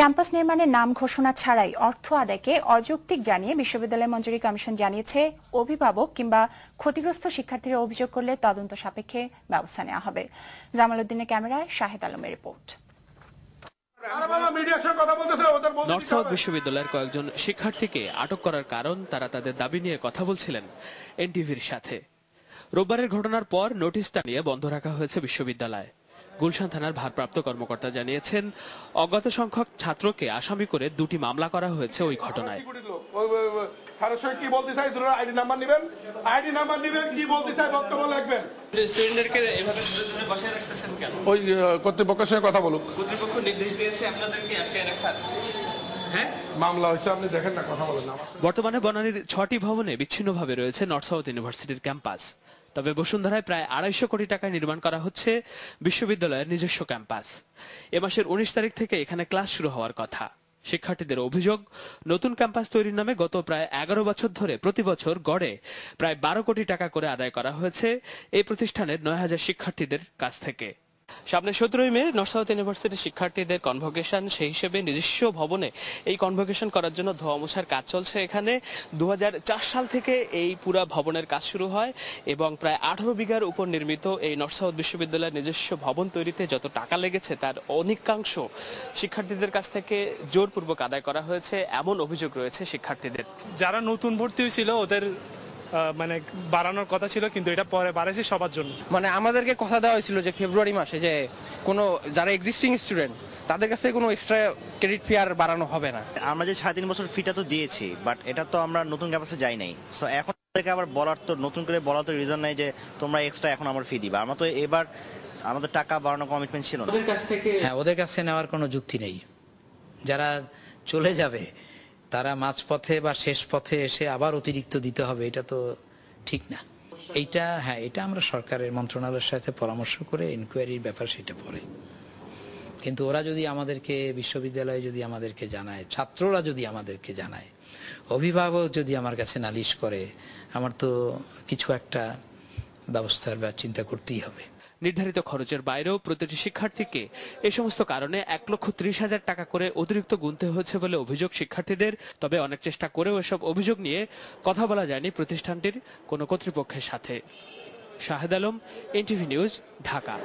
Campus নির্মাণের নাম ঘোষণা ছাড়াই অর্থ আদায়কে অযৌক্তিক জানিয়ে বিশ্ববিদ্যালয় মঞ্জুরি কমিশন জানিয়েছে, অভিভাবক কিংবা ক্ষতিগ্রস্ত শিক্ষার্থীরা অভিযোগ করলে তদন্ত সাপেক্ষে ব্যবস্থা নেওয়া হবে। জামাল উদ্দিনের ক্যামেরায় শাহেদ আলমের রিপোর্ট। নর্থ বিশ্ববিদ্যালয়ের কয়েকজন শিক্ষার্থীকে আটক করার কারণ তারা তাদের দাবি নিয়ে কথা বলছিলেন এনটিভির সাথে। রোববারের ঘটনার পর নোটিশটা নিয়ে বন্ধ রাখা হয়েছে বিশ্ববিদ্যালয়। গুলশান থানার ভারপ্রাপ্ত কর্মকর্তা জানিয়েছেন অজ্ঞাত সংখ্যক ছাত্রকে আসামি করে দুটি মামলা করা হয়েছে ওই ঘটনায়। সিকিউরিটির লোক। ওই- ওই- ওই স্যারের সঙ্গে কি বলতে চাই? আইডি নাম্বার নেবেন। আইডি নাম্বার নিবেন কি বলতে চাই? বক্তব্য লিখবেন স্টুডেন্টদেরকে এভাবে ধরে ধরে বসায় রাখতেছেন কেন? ওই কর্তৃপক্ষের সঙ্গে কথা বলুক। কর্তৃপক্ষ নির্দেশ দিয়েছে আপনাদেরকে আসিয়ে রাখার। হ্যাঁ? মামলা হয়েছে আপনি দেখেন না কথা বলেন না বর্তমানে বনানীর ছটি ভবনে বিচ্ছিন্নভাবে রয়েছে নর্থ সাউথ ইউনিভার্সিটির ক্যাম্পাস। তবে বসুন্ধরায় প্রায় আড়াইশো কোটি টাকায় নির্মাণ করা হচ্ছে বিশ্ববিদ্যালয়ের নিজস্ব ক্যাম্পাস। এ মাসের উনিশ তারিখ থেকে এখানে ক্লাস শুরু হওয়ার কথা। শিক্ষার্থীদের অভিযোগ, নতুন ক্যাম্পাস তৈরির নামে গত প্রায় এগারো বছর ধরে প্রতি বছর গড়ে প্রায় বারো কোটি টাকা করে আদায় করা হয়েছে এই প্রতিষ্ঠানের নয় হাজার শিক্ষার্থীদের কাছ থেকে। সামনে সতেরোই মে, নর্থ সাউথ ইউনিভার্সিটির শিক্ষার্থীদের কনভোকেশন সেই হিসেবে নিজস্ব ভবনে এই কনভোকেশন করার জন্য ধোয়া মোছার কাজ চলছে। এখানে দুই হাজার চার সাল থেকে এই পুরা ভবনের কাজ শুরু হয় এবং প্রায় আঠারো বিঘার উপর নির্মিত এই নর্থ সাউথ বিশ্ববিদ্যালয়ের নিজস্ব ভবন তৈরিতে যত টাকা লেগেছে তার অনেকাংশ শিক্ষার্থীদের কাছ থেকে জোরপূর্বক আদায় করা হয়েছে। এমন অভিযোগ রয়েছে শিক্ষার্থীদের। যারা নতুন ভর্তি হয়েছিল, ওদের মানে বাড়ানোর কথা ছিল কিন্তু এটা পরে বাড়াইছে সবার জন্য। মানে আমাদেরকে কথা দেওয়া হয়েছিল যে ফেব্রুয়ারি মাসে যে কোনো যারা এক্সিস্টিং স্টুডেন্ট তাদের কাছে কোনো এক্সট্রা ক্রেডিট ফি আর বাড়ানো হবে না। আমরা যে সাড়ে তিন বছর ফিটা তো দিয়েছি বাট এটা তো আমরা নতুন ক্যাম্পাসে যাই নাই। সো এখন থেকে আবার বলার তো নতুন করে বলার তো রিজন নাই যে তোমরা এক্সট্রা এখন আমার ফি দিবা। আমরা তো এবার আমাদের টাকা বাড়ানোর কমিটমেন্ট ছিল না। ওদের কাছ থেকে হ্যাঁ ওদের কাছে নেওয়ার কোনো যুক্তি নেই। যারা চলে যাবে তারা মাঝপথে বা শেষ পথে এসে আবার অতিরিক্ত দিতে হবে, এটা তো ঠিক না। এইটা হ্যাঁ এটা আমরা সরকারের মন্ত্রণালয়ের সাথে পরামর্শ করে ইনকোয়ারির ব্যাপার সেটা পড়ে। কিন্তু ওরা যদি আমাদেরকে, বিশ্ববিদ্যালয়ে যদি আমাদেরকে জানায়, ছাত্ররা যদি আমাদেরকে জানায়, অভিভাবক যদি আমার কাছে নালিশ করে, আমার তো কিছু একটা ব্যবস্থার বা চিন্তা করতেই হবে। নির্ধারিত খরচের বাইরেও প্রতিটি শিক্ষার্থীকে এ সমস্ত কারণে এক লক্ষ ত্রিশ হাজার টাকা করে অতিরিক্ত গুনতে হয়েছে বলে অভিযোগ শিক্ষার্থীদের। তবে অনেক চেষ্টা করেও এসব অভিযোগ নিয়ে কথা বলা যায়নি প্রতিষ্ঠানটির কোনো কর্তৃপক্ষের সাথে। Shahed Alam, NTV news, Dhaka.